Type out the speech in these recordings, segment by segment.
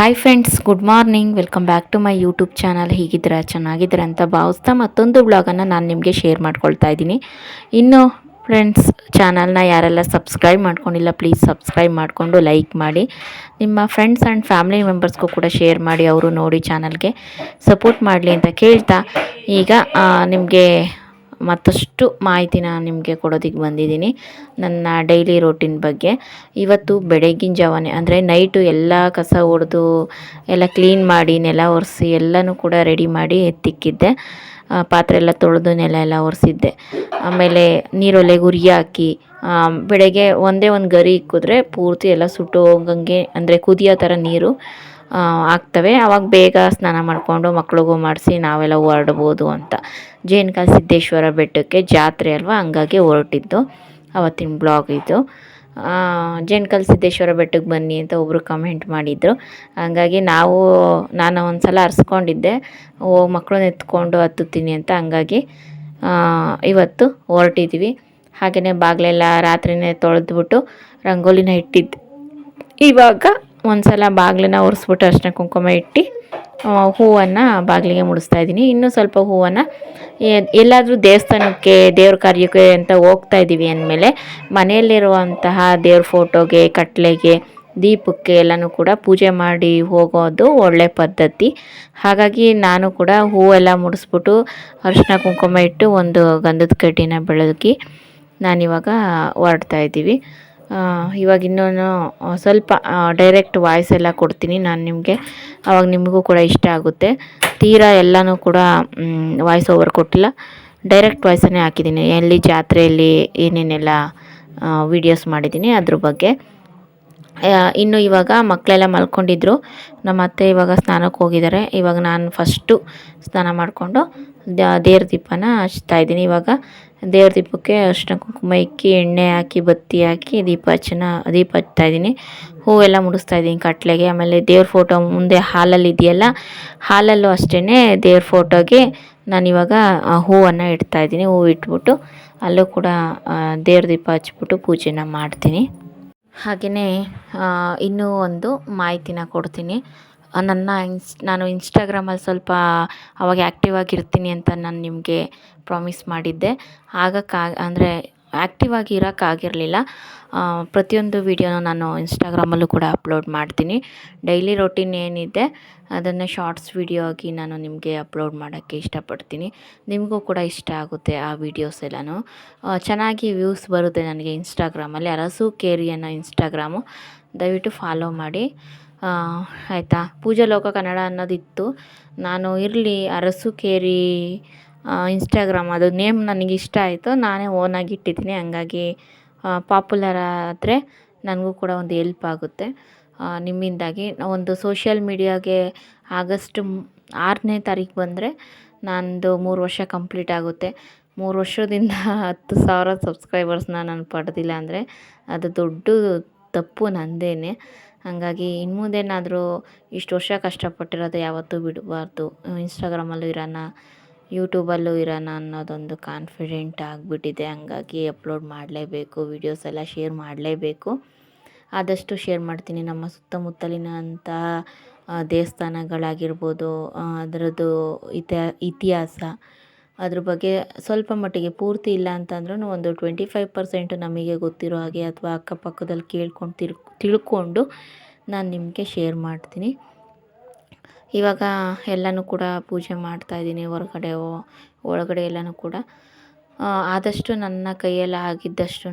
Hi friends good morning welcome back to my YouTube channel ಹೀಗಿದ್ರೆ ಚೆನ್ನಾಗಿದ್ದೀರಾ ಅಂತ ಭಾವಿಸ್ತಾ ಮತ್ತೊಂದು ಬ್ಲಾಗನ್ನು ನಾನು ನಿಮಗೆ ಶೇರ್ ಮಾಡ್ಕೊಳ್ತಾ ಇದ್ದೀನಿ. ಇನ್ನು ಫ್ರೆಂಡ್ಸ್ ಚಾನಲ್ನ ಯಾರೆಲ್ಲ ಸಬ್ಸ್ಕ್ರೈಬ್ ಮಾಡ್ಕೊಂಡಿಲ್ಲ ಪ್ಲೀಸ್ ಸಬ್ಸ್ಕ್ರೈಬ್ ಮಾಡಿಕೊಂಡು ಲೈಕ್ ಮಾಡಿ. ನಿಮ್ಮ ಫ್ರೆಂಡ್ಸ್ ಆ್ಯಂಡ್ ಫ್ಯಾಮಿಲಿ ಮೆಂಬರ್ಸ್ಗೂ ಕೂಡ ಶೇರ್ ಮಾಡಿ, ಅವರು ನೋಡಿ ಚಾನಲ್ಗೆ ಸಪೋರ್ಟ್ ಮಾಡಲಿ ಅಂತ ಕೇಳ್ತಾ. ಈಗ ನಿಮಗೆ ಮತ್ತಷ್ಟು ಮಾಹಿತಿನ ನಿಮಗೆ ಕೊಡೋದಕ್ಕೆ ಬಂದಿದ್ದೀನಿ. ನನ್ನ ಡೈಲಿ ರೋಟೀನ್ ಬಗ್ಗೆ. ಇವತ್ತು ಬೆಳಗಿನ ಜಾವನೇ, ಅಂದರೆ ನೈಟು ಎಲ್ಲ ಕಸ ಹೊಡೆದು ಎಲ್ಲ ಕ್ಲೀನ್ ಮಾಡಿ, ನೆಲ ಒರೆಸಿ, ಎಲ್ಲನೂ ಕೂಡ ರೆಡಿ ಮಾಡಿ ಎತ್ತಿಕ್ಕಿದ್ದೆ. ಪಾತ್ರೆ ಎಲ್ಲ ತೊಳೆದು ನೆಲ ಎಲ್ಲ ಒರೆಸಿದ್ದೆ. ಆಮೇಲೆ ನೀರೊಲೆಗೆ ಉರಿ ಹಾಕಿ ಬೆಳಗ್ಗೆ ಒಂದೇ ಒಂದು ಗರಿ ಇಕ್ಕಿದ್ರೆ ಪೂರ್ತಿ ಎಲ್ಲ ಸುಟ್ಟು ಹೋಗಂಗೆ ಅಂದರೆ ಕುದಿಯೋ ಥರ ನೀರು ಆಗ್ತವೆ. ಆವಾಗ ಬೇಗ ಸ್ನಾನ ಮಾಡಿಕೊಂಡು ಮಕ್ಳಿಗೂ ಮಾಡಿಸಿ ನಾವೆಲ್ಲ ಹೊರಡ್ಬೋದು ಅಂತ. ಜೇನ್ಕಾ ಸಿದ್ದೇಶ್ವರ ಬೆಟ್ಟಕ್ಕೆ ಜಾತ್ರೆ ಅಲ್ವಾ? ಹಂಗಾಗಿ ಹೊರಟಿದ್ದು. ಅವತ್ತಿನ ಬ್ಲಾಗ್ ಇದು. ಜೇನ್ಕಲ್ ಸಿದ್ದೇಶ್ವರ ಬೆಟ್ಟಕ್ಕೆ ಬನ್ನಿ ಅಂತ ಒಬ್ಬರು ಕಮೆಂಟ್ ಮಾಡಿದರು. ಹಂಗಾಗಿ ನಾವು, ನಾನು ಒಂದು ಸಲ ಅರ್ಸ್ಕೊಂಡಿದ್ದೆ. ಓ ಮಕ್ಕಳನ್ನ ಎತ್ಕೊಂಡು ಹತ್ತುತ್ತೀನಿ ಅಂತ. ಹಂಗಾಗಿ ಇವತ್ತು ಹೊರಟಿದ್ವಿ. ಹಾಗೆಯೇ ಬಾಗಿಲೆಲ್ಲ ರಾತ್ರಿನೇ ತೊಳೆದ್ಬಿಟ್ಟು ರಂಗೋಲಿನ ಇಟ್ಟಿದ್ದೆ. ಇವಾಗ ಒಂದು ಸಲ ಬಾಗಿಲನ್ನ ಒರೆಸ್ಬಿಟ್ಟು ಅರ್ಶಿನ ಕುಂಕುಮ ಇಟ್ಟು ಹೂವನ್ನು ಬಾಗಿಲಿಗೆ ಮುಡಿಸ್ತಾ ಇದ್ದೀನಿ. ಇನ್ನೂ ಸ್ವಲ್ಪ ಹೂವನ್ನು ಎಲ್ಲಾದರೂ ದೇವಸ್ಥಾನಕ್ಕೆ, ದೇವ್ರ ಕಾರ್ಯಕ್ಕೆ ಅಂತ ಹೋಗ್ತಾ ಇದ್ದೀವಿ ಅಂದಮೇಲೆ, ಮನೆಯಲ್ಲಿರುವಂತಹ ದೇವ್ರ ಫೋಟೋಗೆ, ಕಟ್ಲೆಗೆ, ದೀಪಕ್ಕೆ ಎಲ್ಲನೂ ಕೂಡ ಪೂಜೆ ಮಾಡಿ ಹೋಗೋದು ಒಳ್ಳೆ ಪದ್ಧತಿ. ಹಾಗಾಗಿ ನಾನು ಕೂಡ ಹೂವೆಲ್ಲ ಮುಡಿಸ್ಬಿಟ್ಟು ಅರಿಶಿನ ಕುಂಕುಮ ಇಟ್ಟು ಒಂದು ಗಂಧದ ಕಡ್ಡಿನ ಬೆಳಗಿ ನಾನಿವಾಗ ಹೊರಡ್ತಾ ಇದ್ದೀವಿ. ಇವಾಗ ಇನ್ನೂ ಸ್ವಲ್ಪ ಡೈರೆಕ್ಟ್ ವಾಯ್ಸ್ ಎಲ್ಲ ಕೊಡ್ತೀನಿ ನಾನು ನಿಮಗೆ. ಆವಾಗ ನಿಮಗೂ ಕೂಡ ಇಷ್ಟ ಆಗುತ್ತೆ. ತೀರಾ ಎಲ್ಲನೂ ಕೂಡ ವಾಯ್ಸ್ ಓವರ್ ಕೊಟ್ಟಿಲ್ಲ. ಡೈರೆಕ್ಟ್ ವಾಯ್ಸನ್ನೇ ಹಾಕಿದ್ದೀನಿ. ಎಲ್ಲಿ ಜಾತ್ರೆಯಲ್ಲಿ ಏನೇನೆಲ್ಲ ವೀಡಿಯೋಸ್ ಮಾಡಿದ್ದೀನಿ ಅದ್ರ ಬಗ್ಗೆ. ಇನ್ನು ಇವಾಗ ಮಕ್ಕಳೆಲ್ಲ ಮಲ್ಕೊಂಡಿದ್ರು. ನಮ್ಮ ಅತ್ತೆ ಇವಾಗ ಸ್ನಾನಕ್ಕೆ ಹೋಗಿದ್ದಾರೆ. ಇವಾಗ ನಾನು ಫಸ್ಟು ಸ್ನಾನ ಮಾಡಿಕೊಂಡು ದೇವ್ರ ದೀಪನ ಹಚ್ತಾ ಇದ್ದೀನಿ. ಇವಾಗ ದೇವ್ರ ದೀಪಕ್ಕೆ ಅರಿಶಿನ ಕುಂಕುಮ ಇಕ್ಕಿ, ಎಣ್ಣೆ ಹಾಕಿ, ಬತ್ತಿ ಹಾಕಿ, ದೀಪ ಹಚ್ಚನ, ದೀಪ ಹಚ್ತಾ ಇದ್ದೀನಿ. ಹೂವೆಲ್ಲ ಮುಡಿಸ್ತಾ ಇದ್ದೀನಿ ಕಟ್ಲೆಗೆ. ಆಮೇಲೆ ದೇವ್ರ ಫೋಟೋ ಮುಂದೆ ಹಾಲಲ್ಲಿ ಇದೆಯಲ್ಲ, ಹಾಲಲ್ಲೂ ಅಷ್ಟೇ ದೇವ್ರ ಫೋಟೋಗೆ ನಾನು ಇವಾಗ ಹೂವನ್ನು ಇಡ್ತಾ ಇದ್ದೀನಿ. ಹೂವು ಇಟ್ಬಿಟ್ಟು ಅಲ್ಲೂ ಕೂಡ ದೇವ್ರ ದೀಪ ಹಚ್ಬಿಟ್ಟು ಪೂಜೆನ ಮಾಡ್ತೀನಿ. ಹಾಗೆಯೇ ಇನ್ನೂ ಒಂದು ಮಾಹಿತಿನ ಕೊಡ್ತೀನಿ. ನನ್ನ ಇನ್ಸ್, ನಾನು ಇನ್ಸ್ಟಾಗ್ರಾಮಲ್ಲಿ ಸ್ವಲ್ಪ ಅವಾಗ ಆ್ಯಕ್ಟಿವ್ ಆಗಿರ್ತೀನಿ ಅಂತ ನಾನು ನಿಮಗೆ ಪ್ರಾಮಿಸ್ ಮಾಡಿದ್ದೆ. ಆಗಕ್ಕೆ ಅಂದರೆ ಆ್ಯಕ್ಟಿವ್ ಆಗಿ ಇರೋಕ್ಕಾಗಿರಲಿಲ್ಲ ಪ್ರತಿಯೊಂದು ವೀಡಿಯೋನ ನಾನು ಇನ್ಸ್ಟಾಗ್ರಾಮಲ್ಲೂ ಕೂಡ ಅಪ್ಲೋಡ್ ಮಾಡ್ತೀನಿ. ಡೈಲಿ ರೊಟೀನ್ ಏನಿದೆ, ಅದನ್ನು ಶಾರ್ಟ್ಸ್ ವೀಡಿಯೋ ಆಗಿ ನಾನು ನಿಮಗೆ ಅಪ್ಲೋಡ್ ಮಾಡೋಕ್ಕೆ ಇಷ್ಟಪಡ್ತೀನಿ. ನಿಮಗೂ ಕೂಡ ಇಷ್ಟ ಆಗುತ್ತೆ ಆ ವೀಡಿಯೋಸ್ ಎಲ್ಲನೂ. ಚೆನ್ನಾಗಿ ವ್ಯೂಸ್ ಬರುತ್ತೆ ನನಗೆ ಇನ್ಸ್ಟಾಗ್ರಾಮಲ್ಲಿ ಅರಸು ಕೇರಿ ಅನ್ನೋ ಇನ್ಸ್ಟಾಗ್ರಾಮು ದಯವಿಟ್ಟು ಫಾಲೋ ಮಾಡಿ. ಆಯಿತಾ? ಪೂಜಾ ಲೋಕ ಕನ್ನಡ ಅನ್ನೋದಿತ್ತು. ನಾನು ಇರಲಿ ಅರಸು ಕೇರಿ ಇನ್ಸ್ಟಾಗ್ರಾಮ್ ಅದು ನೇಮ್ ನನಗೆ ಇಷ್ಟ ಆಯಿತು. ನಾನೇ ಓನಾಗಿ ಇಟ್ಟಿದ್ದೀನಿ. ಹಂಗಾಗಿ ಪಾಪ್ಯುಲರ್ ಆದರೆ ನನಗೂ ಕೂಡ ಒಂದು ಎಲ್ಪ್ ಆಗುತ್ತೆ. ನಿಮ್ಮಿಂದಾಗಿ ಒಂದು ಸೋಷಿಯಲ್ ಮೀಡಿಯಾಗೆ ಆಗಸ್ಟ್ ಆರನೇ ತಾರೀಕು ಬಂದರೆ ನಂದು ಮೂರು ವರ್ಷ ಕಂಪ್ಲೀಟ್ ಆಗುತ್ತೆ. ಮೂರು ವರ್ಷದಿಂದ ಹತ್ತು ಸಾವಿರ ಸಬ್ಸ್ಕ್ರೈಬರ್ಸ್ನ ನಾನು ಪಡೆದಿಲ್ಲ ಅಂದರೆ ಅದು ದೊಡ್ಡ ತಪ್ಪು ನಂದೇನೆ. ಹಾಗಾಗಿ ಇನ್ನು ಮುಂದೇನಾದರೂ ಇಷ್ಟು ವರ್ಷ ಕಷ್ಟಪಟ್ಟಿರೋದು ಯಾವತ್ತೂ ಬಿಡಬಾರ್ದು. ಇನ್ಸ್ಟಾಗ್ರಾಮಲ್ಲೂ ಇರೋಣ ಯೂಟ್ಯೂಬಲ್ಲೂ ಇರೋಣ ಅನ್ನೋದೊಂದು ಕಾನ್ಫಿಡೆಂಟ್ ಆಗಿಬಿಟ್ಟಿದೆ. ಹಂಗಾಗಿ ಅಪ್ಲೋಡ್ ಮಾಡಲೇಬೇಕು ವೀಡಿಯೋಸ್ ಎಲ್ಲ ಶೇರ್ ಮಾಡಲೇಬೇಕು. ಆದಷ್ಟು ಶೇರ್ ಮಾಡ್ತೀನಿ. ನಮ್ಮ ಸುತ್ತಮುತ್ತಲಿನ ಅಂತ ದೇವಸ್ಥಾನಗಳಾಗಿರ್ಬೋದು ಅದರದ್ದು ಇತಿಹಾ ಇತಿಹಾಸ, ಅದ್ರ ಬಗ್ಗೆ ಸ್ವಲ್ಪ ಮಟ್ಟಿಗೆ ಪೂರ್ತಿ ಇಲ್ಲ ಅಂತಂದ್ರೂ ಒಂದು ಟ್ವೆಂಟಿ ಫೈವ್ ಪರ್ಸೆಂಟ್ ನಮಗೆ ಗೊತ್ತಿರೋ ಹಾಗೆ, ಅಥವಾ ಅಕ್ಕಪಕ್ಕದಲ್ಲಿ ಕೇಳ್ಕೊಂಡು ತಿಳ್ಕೊಂಡು ನಾನು ನಿಮಗೆ ಶೇರ್ ಮಾಡ್ತೀನಿ. ಇವಾಗ ಎಲ್ಲನೂ ಕೂಡ ಪೂಜೆ ಮಾಡ್ತಾಯಿದ್ದೀನಿ ಹೊರಗಡೆ ಒಳಗಡೆ ಎಲ್ಲನೂ ಕೂಡ. ಆದಷ್ಟು ನನ್ನ ಕೈಯಲ್ಲಿ ಆಗಿದ್ದಷ್ಟು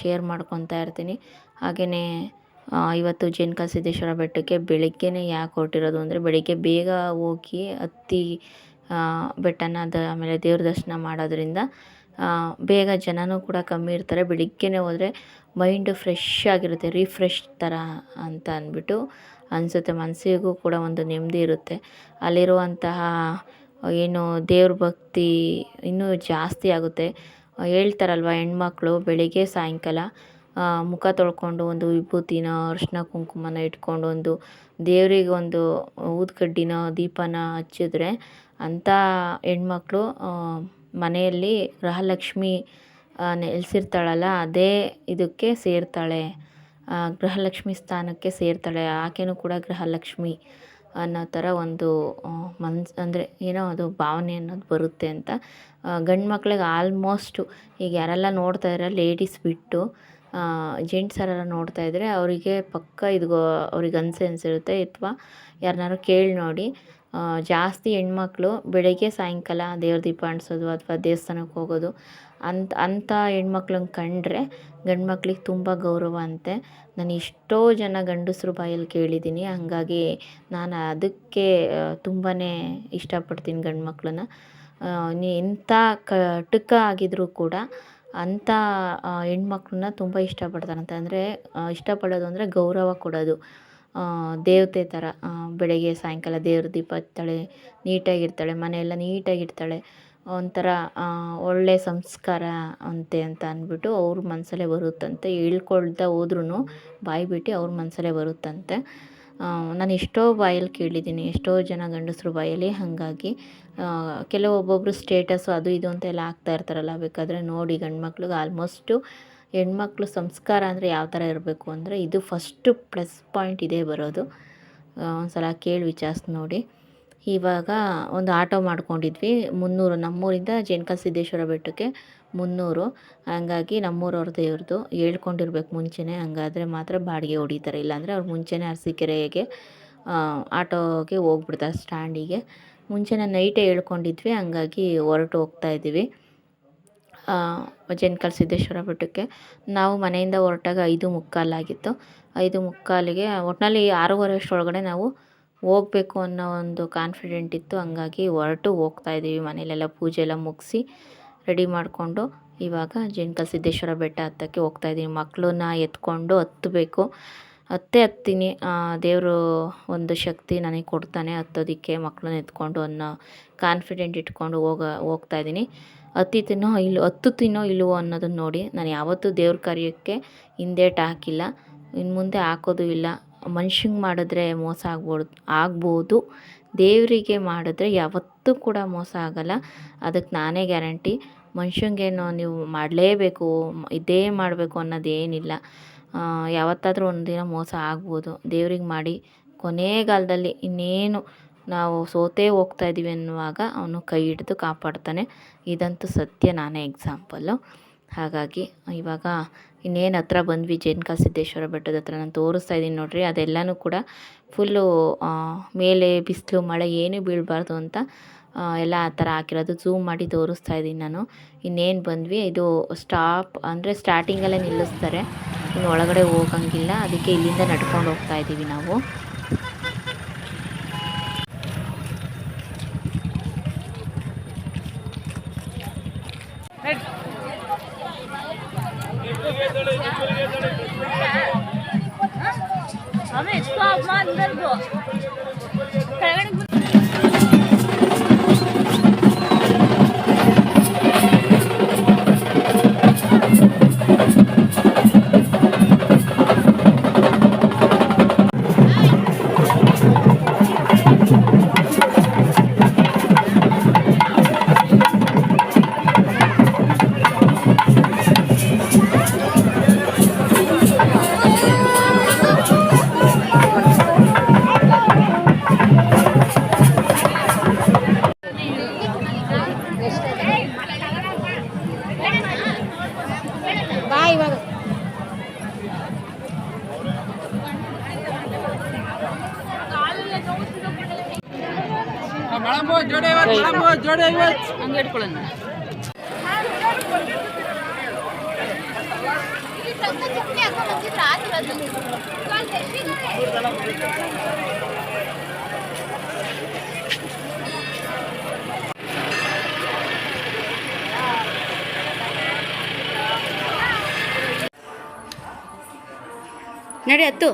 ಶೇರ್ ಮಾಡ್ಕೊತಾ ಇರ್ತೀನಿ. ಹಾಗೆಯೇ ಇವತ್ತು ಜೇನ್ಕಾ ಸಿದ್ದೇಶ್ವರ ಬೆಟ್ಟಕ್ಕೆ ಬೆಳಗ್ಗೆನೇ ಯಾಕೆ ಹೊರಟಿರೋದು ಅಂದರೆ, ಬೆಳಿಗ್ಗೆ ಬೇಗ ಹೋಗಿ ಹತ್ತಿ ಬೆಟ್ಟನ ದ, ಆಮೇಲೆ ದೇವ್ರ ದರ್ಶನ ಮಾಡೋದ್ರಿಂದ ಬೇಗ ಜನನೂ ಕೂಡ ಕಮ್ಮಿ ಇರ್ತಾರೆ. ಬೆಳಿಗ್ಗೆನೇ ಹೋದರೆ ಮೈಂಡು ಫ್ರೆಶ್ ಆಗಿರುತ್ತೆ ರಿಫ್ರೆಶ್ ಥರ ಅಂತ ಅಂದ್ಬಿಟ್ಟು ಅನಿಸುತ್ತೆ, ಮನಸ್ಸಿಗೂ ಕೂಡ ಒಂದು ನೆಮ್ಮದಿ ಇರುತ್ತೆ. ಅಲ್ಲಿರುವಂತಹ, ಏನು ದೇವ್ರ ಭಕ್ತಿ ಇನ್ನೂ ಜಾಸ್ತಿ ಆಗುತ್ತೆ. ಹೇಳ್ತಾರಲ್ವ ಹೆಣ್ಮಕ್ಳು, ಬೆಳಿಗ್ಗೆ ಸಾಯಂಕಾಲ ಮುಖ ತೊಳ್ಕೊಂಡು ಒಂದು ವಿಭೂತಿನ, ಅರಿಶಿನ ಕುಂಕುಮನ ಇಟ್ಕೊಂಡು ಒಂದು ದೇವರಿಗೆ ಒಂದು ಊದ್ಕಡ್ಡಿನ ದೀಪನ ಹಚ್ಚಿದ್ರೆ ಅಂಥ ಹೆಣ್ಮಕ್ಳು ಮನೆಯಲ್ಲಿ ಗೃಹಲಕ್ಷ್ಮಿ ನೆಲೆಸಿರ್ತಾಳಲ್ಲ, ಅದೇ ಇದಕ್ಕೆ ಸೇರ್ತಾಳೆ. ಗೃಹಲಕ್ಷ್ಮಿ ಸ್ಥಾನಕ್ಕೆ ಸೇರ್ತಾಳೆ. ಆಕೆಯೂ ಕೂಡ ಗೃಹಲಕ್ಷ್ಮಿ ಅನ್ನೋ ಥರ ಒಂದು ಮನ್ಸು, ಅಂದರೆ ಏನೋ ಅದು ಭಾವನೆ ಅನ್ನೋದು ಬರುತ್ತೆ ಅಂತ. ಗಂಡು ಮಕ್ಳಿಗೆ ಆಲ್ಮೋಸ್ಟು ಈಗ ಯಾರೆಲ್ಲ ನೋಡ್ತಾ ಇದ್ದಾರೆ ಲೇಡೀಸ್ ಬಿಟ್ಟು ಜೆಂಟ್ಸ್ ಯಾರೆಲ್ಲ ನೋಡ್ತಾ ಇದ್ದರೆ ಅವರಿಗೆ ಪಕ್ಕ ಇದು ಅವ್ರಿಗೆ ಅನ್ಸೆ ಅನಿಸಿರುತ್ತೆ. ಅಥವಾ ಯಾರನ್ನಾರು ಕೇಳಿ ನೋಡಿ ಜಾಸ್ತಿ ಹೆಣ್ಮಕ್ಳು ಬೆಳಗ್ಗೆ ಸಾಯಂಕಾಲ ದೇವ್ರ ದೀಪ ಅಂಟಿಸೋದು ಅಥವಾ ದೇವಸ್ಥಾನಕ್ಕೆ ಹೋಗೋದು ಅಂತ, ಅಂಥ ಹೆಣ್ಮಕ್ಳನ್ನ ಕಂಡ್ರೆ ಗಂಡು ಮಕ್ಳಿಗೆ ತುಂಬ ಗೌರವ ಅಂತೆ. ನಾನು ಎಷ್ಟೋ ಜನ ಗಂಡಸ್ರು ಬಾಯಲ್ಲಿ ಕೇಳಿದ್ದೀನಿ, ಹಾಗಾಗಿ ನಾನು ಅದಕ್ಕೆ ತುಂಬಾ ಇಷ್ಟಪಡ್ತೀನಿ ಗಂಡು ಮಕ್ಕಳನ್ನ ಎಂಥ ಕಟುಕ ಆಗಿದ್ರೂ ಕೂಡ ಅಂಥ ಹೆಣ್ಮಕ್ಳನ್ನ ತುಂಬ ಇಷ್ಟಪಡ್ತಾರಂತೆ. ಅಂದರೆ ಇಷ್ಟಪಡೋದು ಅಂದರೆ ಗೌರವ ಕೊಡೋದು. ದೇವತೆ ಥರ ಬೆಳಗ್ಗೆ, ಸಾಯಂಕಾಲ ದೇವ್ರ ದೀಪ ಹಚ್ತಾಳೆ, ನೀಟಾಗಿರ್ತಾಳೆ, ಮನೆಯೆಲ್ಲ ನೀಟಾಗಿರ್ತಾಳೆ. ಒಂಥರ ಒಳ್ಳೆ ಸಂಸ್ಕಾರ ಅಂತೆ ಅಂತ ಅಂದ್ಬಿಟ್ಟು ಅವ್ರ ಮನಸ್ಸಲ್ಲೇ ಬರುತ್ತಂತೆ. ಹೇಳ್ಕೊಳ್ತಾ ಹೋದ್ರೂ ಬಾಯಿ ಬಿಟ್ಟು ಅವ್ರ ಮನಸ್ಸಲ್ಲೇ ಬರುತ್ತಂತೆ. ನಾನು ಎಷ್ಟೋ ಬಾಯಲ್ಲಿ ಕೇಳಿದ್ದೀನಿ, ಎಷ್ಟೋ ಜನ ಗಂಡಸರು ಬಾಯಲ್ಲಿ ಹಾಗಾಗಿ. ಕೆಲವೊಬ್ಬೊಬ್ಬರು ಸ್ಟೇಟಸ್ಸು ಅದು ಇದು ಅಂತ ಎಲ್ಲ ಹಾಕ್ತಾ ಇರ್ತಾರಲ್ಲ, ಬೇಕಾದರೆ ನೋಡಿ ಗಂಡು ಮಕ್ಳಿಗೆ ಆಲ್ಮೋಸ್ಟು ಹೆಣ್ಮಕ್ಳು ಸಂಸ್ಕಾರ ಅಂದರೆ ಯಾವ ಥರ ಇರಬೇಕು ಅಂದರೆ ಇದು ಫಸ್ಟು ಪ್ಲಸ್ ಪಾಯಿಂಟ್ ಇದೇ ಬರೋದು. ಒಂದು ಸಲ ಕೇಳಿ ವಿಚಾರಿಸಿ ನೋಡಿ. ಇವಾಗ ಒಂದು ಆಟೋ ಮಾಡ್ಕೊಂಡಿದ್ವಿ, ಮುನ್ನೂರು, ನಮ್ಮೂರಿಂದ ಜೇನ್ಕ ಸಿದ್ದೇಶ್ವರ ಬೆಟ್ಟಕ್ಕೆ ಮುನ್ನೂರು. ಹಂಗಾಗಿ ನಮ್ಮೂರವ್ರ ದೇವ್ರದ್ದು ಹೇಳ್ಕೊಂಡಿರ್ಬೇಕು ಮುಂಚೆನೇ, ಹಂಗಾದರೆ ಮಾತ್ರ ಬಾಡಿಗೆ ಹೊಡಿತಾರೆ. ಇಲ್ಲಾಂದರೆ ಅವ್ರು ಮುಂಚೆನೇ ಅರಸೀಕೆರೆಗೆ ಆಟೋಗೆ ಹೋಗ್ಬಿಡ್ತಾರೆ ಸ್ಟ್ಯಾಂಡಿಗೆ ಮುಂಚೆನೇ ನೈಟೇ ಹೇಳ್ಕೊಂಡಿದ್ವಿ, ಹಂಗಾಗಿ ಹೊರಟು ಹೋಗ್ತಾ ಇದ್ದೀವಿ. ಜೇನ್ಕಲ್ ಸಿದ್ದೇಶ್ವರ ಬೆಟ್ಟಕ್ಕೆ ನಾವು ಮನೆಯಿಂದ ಹೊರಟಾಗ ಐದು ಮುಕ್ಕಾಲಾಗಿತ್ತು ಐದು ಮುಕ್ಕಾಲಿಗೆ ಒಟ್ಟಿನಲ್ಲಿ ಆರೂವರೆ ಅಷ್ಟರೊಳಗಡೆ ನಾವು ಹೋಗ್ಬೇಕು ಅನ್ನೋ ಒಂದು ಕಾನ್ಫಿಡೆಂಟ್ ಇತ್ತು. ಹಂಗಾಗಿ ಹೊರಟು ಹೋಗ್ತಾ ಇದ್ದೀವಿ. ಮನೇಲೆಲ್ಲ ಪೂಜೆ ಎಲ್ಲ ಮುಗಿಸಿ ರೆಡಿ ಮಾಡಿಕೊಂಡು ಇವಾಗ ಜೇನ್ಕಲ್ ಸಿದ್ದೇಶ್ವರ ಬೆಟ್ಟ ಹತ್ತಕ್ಕೆ ಹೋಗ್ತಾ ಇದ್ದೀನಿ ಮಕ್ಕಳನ್ನ ಎತ್ಕೊಂಡು ಹತ್ತಬೇಕು. ಹತ್ತೇ ಹತ್ತೀನಿ. ದೇವರು ಒಂದು ಶಕ್ತಿ ನನಗೆ ಕೊಡ್ತಾನೆ ಹತ್ತೋದಕ್ಕೆ ಮಕ್ಕಳನ್ನ ಎತ್ಕೊಂಡು ಅನ್ನೋ ಕಾನ್ಫಿಡೆಂಟ್ ಇಟ್ಕೊಂಡು ಹೋಗ, ಹೋಗ್ತಾ ಇದ್ದೀನಿ. ಹತ್ತಿತೀನೋ ಇಲ್ಲೋ ಹತ್ತುತ್ತೀನೋ ಇಲ್ಲವೋ ಅನ್ನೋದನ್ನು ನೋಡಿ, ನಾನು ಯಾವತ್ತೂ ದೇವ್ರ ಕಾರ್ಯಕ್ಕೆ ಹಿಂದೇಟು ಹಾಕಿಲ್ಲ ಇನ್ನು ಮುಂದೆ ಹಾಕೋದು ಇಲ್ಲ. ಮನುಷ್ಯಂಗೆ ಮಾಡಿದ್ರೆ ಮೋಸ ಆಗ್ಬೋದು ಆಗ್ಬೋದು. ದೇವರಿಗೆ ಮಾಡಿದ್ರೆ ಯಾವತ್ತೂ ಕೂಡ ಮೋಸ ಆಗೋಲ್ಲ. ಅದಕ್ಕೆ ನಾನೇ ಗ್ಯಾರಂಟಿ. ಮನುಷ್ಯಂಗೇನೋ ನೀವು ಮಾಡಲೇಬೇಕು, ಇದೇ ಮಾಡಬೇಕು ಅನ್ನೋದೇನಿಲ್ಲ. ಯಾವತ್ತಾದರೂ ಒಂದು ದಿನ ಮೋಸ ಆಗ್ಬೋದು. ದೇವ್ರಿಗೆ ಮಾಡಿ, ಕೊನೆಗಾಲದಲ್ಲಿ ಇನ್ನೇನು ನಾವು ಸೋತೇ ಹೋಗ್ತಾ ಇದ್ದೀವಿ ಅನ್ನುವಾಗ ಅವನು ಕೈ ಹಿಡಿದು ಕಾಪಾಡ್ತಾನೆ. ಇದಂತೂ ಸತ್ಯ, ನಾನೇ ಎಕ್ಸಾಂಪಲ್ಲು ಹಾಗಾಗಿ ಇವಾಗ ಇನ್ನೇನು ಹತ್ರ ಬಂದ್ವಿ ಜೇನ್ಕ ಸಿದ್ದೇಶ್ವರ ಬೆಟ್ಟದ ಹತ್ರ ನಾನು ತೋರಿಸ್ತಾ ಇದ್ದೀನಿ ನೋಡಿರಿ. ಅದೆಲ್ಲನೂ ಕೂಡ ಫುಲ್ಲು ಮೇಲೆ ಬಿಸಿಲು, ಮಳೆ ಏನೂ ಬೀಳಬಾರ್ದು ಅಂತ ಎಲ್ಲ ಆ ಥರ ಹಾಕಿರೋದು. ಝೂಮ್ ಮಾಡಿ ತೋರಿಸ್ತಾ ಇದ್ದೀನಿ ನಾನು. ಇನ್ನೇನು ಬಂದ್ವಿ, ಇದು ಸ್ಟಾಪ್ ಅಂದರೆ ಸ್ಟಾರ್ಟಿಂಗಲ್ಲೇ ನಿಲ್ಲಿಸ್ತಾರೆ. ಇನ್ನು ಒಳಗಡೆ ಹೋಗಂಗಿಲ್ಲ. ಅದಕ್ಕೆ ಇಲ್ಲಿಂದ ನಡ್ಕೊಂಡು ಹೋಗ್ತಾ ಇದ್ದೀವಿ ನಾವು. ನಡಿ ಹತ್ತು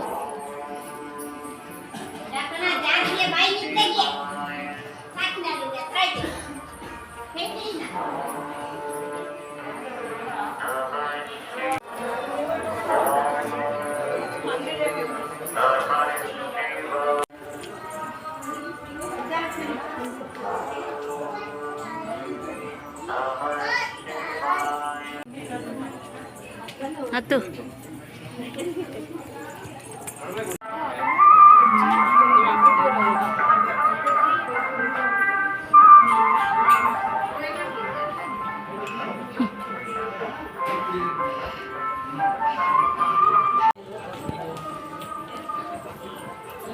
ಹತ್ತು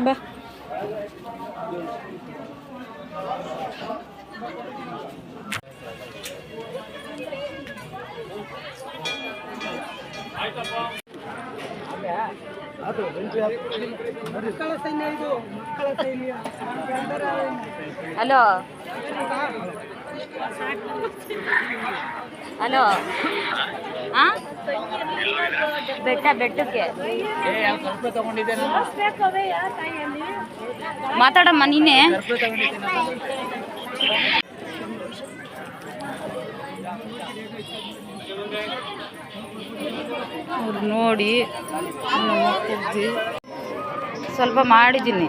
ಬಾ ಹಲೋ ಹಲೋ. ಹಾ ಬೆಟ್ಟ ಬೆಟ್ಟಕ್ಕೆ? ಮಾತಾಡಮ್ಮ ನೀನೆ. ನೋಡಿ ಸ್ವಲ್ಪ ಮಾಡಿದ್ದೀನಿ.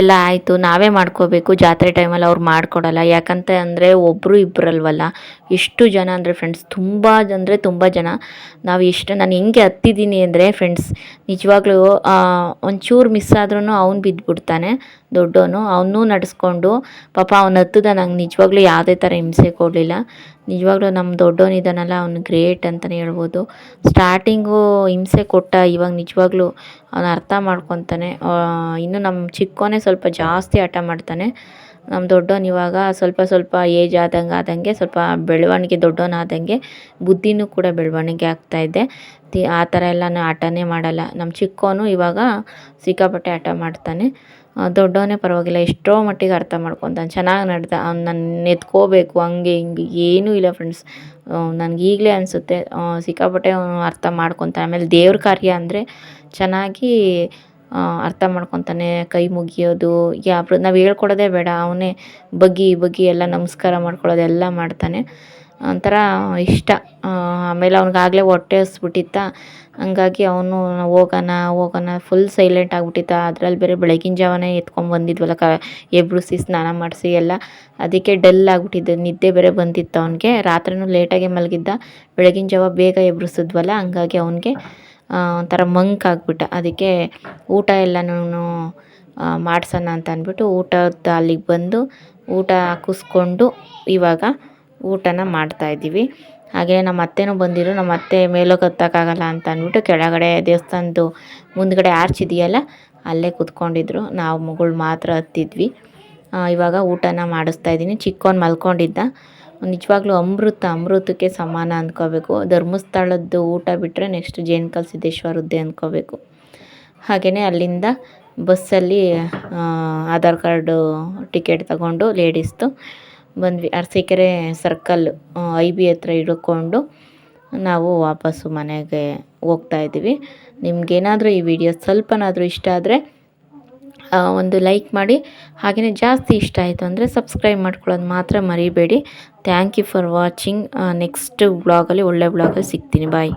ಎಲ್ಲ ಆಯಿತು, ನಾವೇ ಮಾಡ್ಕೋಬೇಕು, ಜಾತ್ರೆ ಟೈಮಲ್ಲಿ ಅವ್ರು ಮಾಡಿಕೊಡಲ್ಲ. ಯಾಕಂತ ಅಂದರೆ ಒಬ್ಬರು ಇಬ್ಬರಲ್ವಲ್ಲ ಎಷ್ಟು ಜನ ಅಂದರೆ ಫ್ರೆಂಡ್ಸ್ ತುಂಬ ಅಂದರೆ ತುಂಬ ಜನ. ನಾವು ಎಷ್ಟು ನಾನು ಹೆಂಗೆ ಹತ್ತಿದ್ದೀನಿ ಅಂದರೆ ಫ್ರೆಂಡ್ಸ್ ನಿಜವಾಗ್ಲೂ ಒಂಚೂರು ಮಿಸ್ ಆದ್ರೂ ಅವ್ನು ಬಿದ್ದುಬಿಡ್ತಾನೆ ದೊಡ್ಡವನು. ಅವನು ನಡೆಸ್ಕೊಂಡು, ಪಾಪ ಅವನ ಹತ್ತದ, ನಂಗೆ ನಿಜವಾಗ್ಲೂ ಯಾವುದೇ ಥರ ಹಿಂಸೆ ಕೊಡಲಿಲ್ಲ. ನಿಜವಾಗ್ಲೂ ನಮ್ಮ ದೊಡ್ಡವನಿದ್ದಾನಲ್ಲ ಅವನು ಗ್ರೇಟ್ ಅಂತಲೇ ಹೇಳ್ಬೋದು. ಸ್ಟಾರ್ಟಿಂಗು ಹಿಂಸೆ ಕೊಟ್ಟ, ಇವಾಗ ನಿಜವಾಗ್ಲೂ ಅವನು ಅರ್ಥ ಮಾಡ್ಕೊತಾನೆ. ಇನ್ನು ನಮ್ಮ ಚಿಕ್ಕೋನೇ ಸ್ವಲ್ಪ ಜಾಸ್ತಿ ಹಠ ಮಾಡ್ತಾನೆ. ನಮ್ಮ ದೊಡ್ಡವನು ಇವಾಗ ಸ್ವಲ್ಪ ಸ್ವಲ್ಪ ಏಜ್ ಆದಂಗೆ ಆದಂಗೆ, ಸ್ವಲ್ಪ ಬೆಳವಣಿಗೆ ದೊಡ್ಡವನಾದಂಗೆ ಬುದ್ಧಿನೂ ಕೂಡ ಬೆಳವಣಿಗೆ ಆಗ್ತಾಯಿದೆ ತಿ, ಆ ಥರ ಎಲ್ಲ ಆಟನೇ ಮಾಡಲ್ಲ. ನಮ್ಮ ಚಿಕ್ಕೋನು ಇವಾಗ ಸಿಕ್ಕಾಪಟ್ಟೆ ಆಟ ಮಾಡ್ತಾನೆ. ದೊಡ್ಡವನೇ ಪರವಾಗಿಲ್ಲ, ಎಷ್ಟೋ ಮಟ್ಟಿಗೆ ಅರ್ಥ ಮಾಡ್ಕೊತಾನೆ ಚೆನ್ನಾಗಿ ನಡ್ದ, ಅವ್ನು ನನ್ನ ಎತ್ಕೋಬೇಕು ಹಂಗೆ ಹಿಂಗೆ ಏನೂ ಇಲ್ಲ ಫ್ರೆಂಡ್ಸ್ ನನಗೆ ಈಗಲೇ ಅನಿಸುತ್ತೆ ಸಿಕ್ಕಾಪಟ್ಟೆ ಅವನು ಅರ್ಥ ಮಾಡ್ಕೊತಾನೆ. ಆಮೇಲೆ ದೇವ್ರ ಕಾರ್ಯ ಅಂದರೆ ಚೆನ್ನಾಗಿ ಅರ್ಥ ಮಾಡ್ಕೊತಾನೆ, ಕೈ ಮುಗಿಯೋದು ಯಾವ ನಾವು ಹೇಳ್ಕೊಡೋದೇ ಬೇಡ, ಅವನೇ ಬಗ್ಗಿ ಬಗ್ಗಿ ಎಲ್ಲ ನಮಸ್ಕಾರ ಮಾಡ್ಕೊಳ್ಳೋದು, ಎಲ್ಲ ಮಾಡ್ತಾನೆ. ಒಂಥರ ಇಷ್ಟ. ಆಮೇಲೆ ಅವ್ನಿಗಾಗಲೇ ಹೊಟ್ಟೆ ಹಸ್ಬಿಟ್ಟಿತ್ತ. ಹಂಗಾಗಿ ಅವನು ಹೋಗೋಣ ಹೋಗೋಣ ಫುಲ್ ಸೈಲೆಂಟ್ ಆಗಿಬಿಟ್ಟಿತ್ತ. ಅದ್ರಲ್ಲಿ ಬೇರೆ ಬೆಳಗಿನ ಜಾವನೇ ಎತ್ಕೊಂಬಂದಿದ್ವಲ್ಲ ಕ ಎಬ್ಬಿಸಿ ಸ್ನಾನ ಮಾಡಿಸಿ ಎಲ್ಲ. ಅದಕ್ಕೆ ಡಲ್ ಆಗಿಬಿಟ್ಟಿದ್ದೆ. ನಿದ್ದೆ ಬೇರೆ ಬಂದಿತ್ತು ಅವನಿಗೆ. ರಾತ್ರಿನೂ ಲೇಟಾಗೆ ಮಲಗಿದ್ದ. ಬೆಳಗಿನ ಜಾವ ಬೇಗ ಎಬ್ಬಿಸಿದ್ವಲ್ಲ ಹಂಗಾಗಿ ಅವನಿಗೆ ಒಂಥರ ಮಂಕ್ ಆಗಿಬಿಟ್ಟ. ಅದಕ್ಕೆ ಊಟ ಎಲ್ಲನೂ ಮಾಡಿಸೋಣ ಅಂತ ಅಂದ್ಬಿಟ್ಟು ಊಟದ ಅಲ್ಲಿಗೆ ಬಂದು, ಊಟ ಕುಸ್ಕೊಂಡು ಇವಾಗ ಊಟನ ಮಾಡ್ತಾಯಿದ್ದೀವಿ ಹಾಗೆ ನಮ್ಮ ಅತ್ತೆನೂ ಬಂದಿದ್ರು ನಮ್ಮ ಅತ್ತೆ ಮೇಲೋಗಿ ಹತ್ತಕ್ಕಾಗಲ್ಲ ಅಂತ ಅಂದ್ಬಿಟ್ಟು ಕೆಳಗಡೆ ದೇವಸ್ಥಾನದ್ದು ಮುಂದ್ಗಡೆ ಆರ್ಚ್ ಇದೆಯಲ್ಲ, ಅಲ್ಲೇ ಕೂತ್ಕೊಂಡಿದ್ರು. ನಾವು ಮಗಳು ಮಾತ್ರ ಹತ್ತಿದ್ವಿ. ಇವಾಗ ಊಟನ ಮಾಡಿಸ್ತಾ ಇದ್ದೀನಿ. ಚಿಕ್ಕವನು ಮಲ್ಕೊಂಡಿದ್ದ. ನಿಜವಾಗ್ಲೂ ಅಮೃತ, ಅಮೃತಕ್ಕೆ ಸಮಾನ ಅಂದ್ಕೋಬೇಕು ಧರ್ಮಸ್ಥಳದ್ದು ಊಟ ಬಿಟ್ಟರೆ ನೆಕ್ಸ್ಟ್ ಜೇನ್ಕಲ್ ಸಿದ್ದೇಶ್ವರದ್ದೇ ಅಂದ್ಕೋಬೇಕು ಹಾಗೆಯೇ ಅಲ್ಲಿಂದ ಬಸ್ಸಲ್ಲಿ ಆಧಾರ್ ಕಾರ್ಡು ಟಿಕೆಟ್ ತಗೊಂಡು ಲೇಡೀಸ್ದು ಬಂದ್ವಿ. ಅರಸೀಕೆರೆ ಸರ್ಕಲ್ ಐ ಬಿ ಹತ್ರ ಹಿಡ್ಕೊಂಡು ನಾವು ವಾಪಸ್ಸು ಮನೆಗೆ ಹೋಗ್ತಾ ಇದ್ದೀವಿ. ನಿಮಗೇನಾದರೂ ಈ ವಿಡಿಯೋ ಸ್ವಲ್ಪನಾದರೂ ಇಷ್ಟ ಆದರೆ ಒಂದು ಲೈಕ್ ಮಾಡಿ. ಹಾಗೆಯೇ ಜಾಸ್ತಿ ಇಷ್ಟ ಆಯಿತು ಅಂದರೆ ಸಬ್ಸ್ಕ್ರೈಬ್ ಮಾಡ್ಕೊಳ್ಳೋದು ಮಾತ್ರ ಮರಿಬೇಡಿ. Thank you for watching next ಬ್ಲಾಗಲ್ಲಿ ಒಳ್ಳೆ ಬ್ಲಾಗಲ್ಲಿ ಸಿಗ್ತೀನಿ. ಬಾಯ್